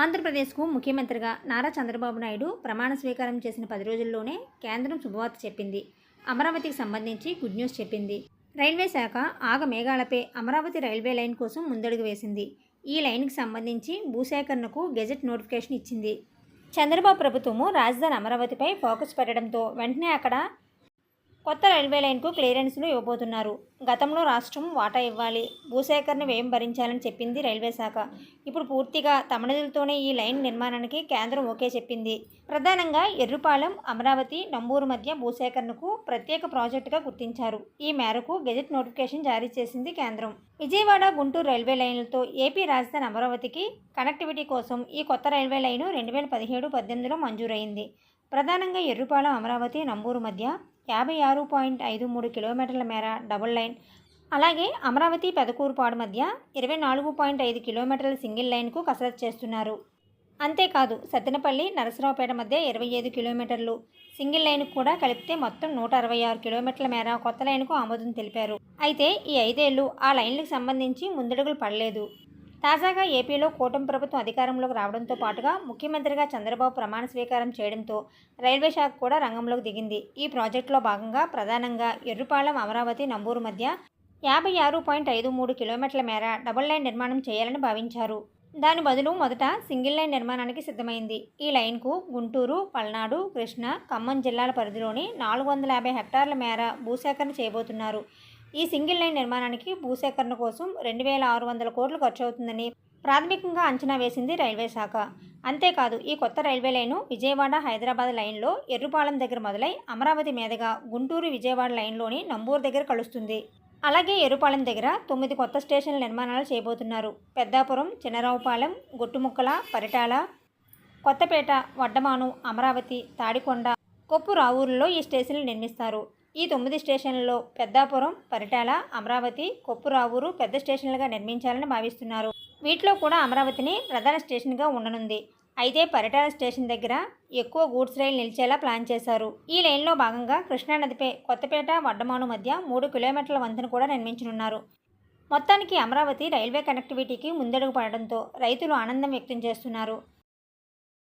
ఆంధ్రప్రదేశ్కు ముఖ్యమంత్రిగా నారా చంద్రబాబు నాయుడు ప్రమాణ స్వీకారం చేసిన పది రోజుల్లోనే కేంద్రం శుభవార్త చెప్పింది. అమరావతికి సంబంధించి గుడ్ న్యూస్ చెప్పింది. రైల్వే శాఖ ఆగ మేఘాలపై అమరావతి రైల్వే లైన్ కోసం ముందడుగు వేసింది. ఈ లైన్కి సంబంధించి భూసేకరణకు గెజెట్ నోటిఫికేషన్ ఇచ్చింది. చంద్రబాబు ప్రభుత్వము రాజధాని అమరావతిపై ఫోకస్ పెట్టడంతో వెంటనే అక్కడ కొత్త రైల్వే లైన్కు క్లియరెన్స్లు ఇవ్వబోతున్నారు. గతంలో రాష్ట్రం వాటా ఇవ్వాలి భూసేకరణ వ్యయం భరించాలని చెప్పింది రైల్వే శాఖ. ఇప్పుడు పూర్తిగా తమ ఈ లైన్ నిర్మాణానికి కేంద్రం ఓకే చెప్పింది. ప్రధానంగా ఎర్రుపాలెం అమరావతి నంబూరు మధ్య భూసేకరణకు ప్రత్యేక ప్రాజెక్టుగా గుర్తించారు. ఈ మేరకు గెజెట్ నోటిఫికేషన్ జారీ చేసింది కేంద్రం. విజయవాడ గుంటూరు రైల్వే లైన్లతో ఏపీ రాజధాని అమరావతికి కనెక్టివిటీ కోసం ఈ కొత్త రైల్వే లైను రెండు వేల పదిహేడు పద్దెనిమిదిలో మంజూరైంది. ప్రధానంగా ఎర్రుపాలెం అమరావతి నంబూరు మధ్య యాభై ఆరు పాయింట్ ఐదు మూడు కిలోమీటర్ల మేర డబుల్ లైన్. అలాగే అమరావతి పెదకూరుపాడు మధ్య ఇరవై నాలుగు పాయింట్ ఐదు కిలోమీటర్ల సింగిల్ లైన్కు కసరత్తు చేస్తున్నారు. అంతేకాదు సత్తెనపల్లి నరసరావుపేట మధ్య ఇరవై ఐదు కిలోమీటర్లు సింగిల్ లైన్కు కూడా కలిపితే మొత్తం నూట అరవై ఆరు కిలోమీటర్ల మేర కొత్త లైన్కు ఆమోదం తెలిపారు. అయితే ఈ ఐదేళ్ళు ఆ లైన్లకు సంబంధించి ముందడుగులు పడలేదు. తాజాగా ఏపీలో కూటమి ప్రభుత్వం అధికారంలోకి రావడంతో పాటుగా ముఖ్యమంత్రిగా చంద్రబాబు ప్రమాణ స్వీకారం చేయడంతో రైల్వే శాఖ కూడా రంగంలోకి దిగింది. ఈ ప్రాజెక్టులో భాగంగా ప్రధానంగా ఎర్రుపాలెం అమరావతి నంబూరు మధ్య యాభై ఆరు పాయింట్ ఐదు మూడు కిలోమీటర్ల మేర డబుల్ లైన్ నిర్మాణం చేయాలని భావించారు. దాని బదులు మొదట సింగిల్ లైన్ నిర్మాణానికి సిద్ధమైంది. ఈ లైన్కు గుంటూరు పల్నాడు కృష్ణా ఖమ్మం జిల్లాల పరిధిలోని నాలుగు వందల యాభై హెక్టార్ల మేర భూసేకరణ చేయబోతున్నారు. ఈ సింగిల్ లైన్ నిర్మాణానికి భూసేకరణ కోసం రెండు వేల ఆరు వందల కోట్లు ఖర్చు అవుతుందని ప్రాథమికంగా అంచనా వేసింది రైల్వే శాఖ. అంతేకాదు ఈ కొత్త రైల్వే లైను విజయవాడ హైదరాబాద్ లైన్లో ఎర్రుపాలెం దగ్గర మొదలై అమరావతి మీదుగా గుంటూరు విజయవాడ లైన్లోని నంబూరు దగ్గర కలుస్తుంది. అలాగే ఎరుపాలెం దగ్గర తొమ్మిది కొత్త స్టేషన్ల నిర్మాణాలు చేయబోతున్నారు. పెద్దాపురం చిన్నరావుపాలెం గొట్టుముక్కల పరిటాల కొత్తపేట వడ్డమాను అమరావతి తాడికొండ కొప్పు రావూరులో ఈ స్టేషన్లు నిర్మిస్తారు. ఈ తొమ్మిది స్టేషన్లలో పెద్దాపురం పరిటాల అమరావతి కొప్పురావూరు పెద్ద స్టేషన్లుగా నిర్మించాలని భావిస్తున్నారు. వీటిలో కూడా అమరావతిని ప్రధాన స్టేషన్గా ఉండనుంది. అయితే పరిటాల స్టేషన్ దగ్గర ఎక్కువ గూడ్స్ రైలు నిలిచేలా ప్లాన్ చేశారు. ఈ లైన్లో భాగంగా కృష్ణానదిపై కొత్తపేట వడ్డమాను మధ్య మూడు కిలోమీటర్ల వంతెన కూడా నిర్మించనున్నారు. మొత్తానికి అమరావతి రైల్వే కనెక్టివిటీకి ముందడుగు పడడంతో రైతులు ఆనందం వ్యక్తం చేస్తున్నారు.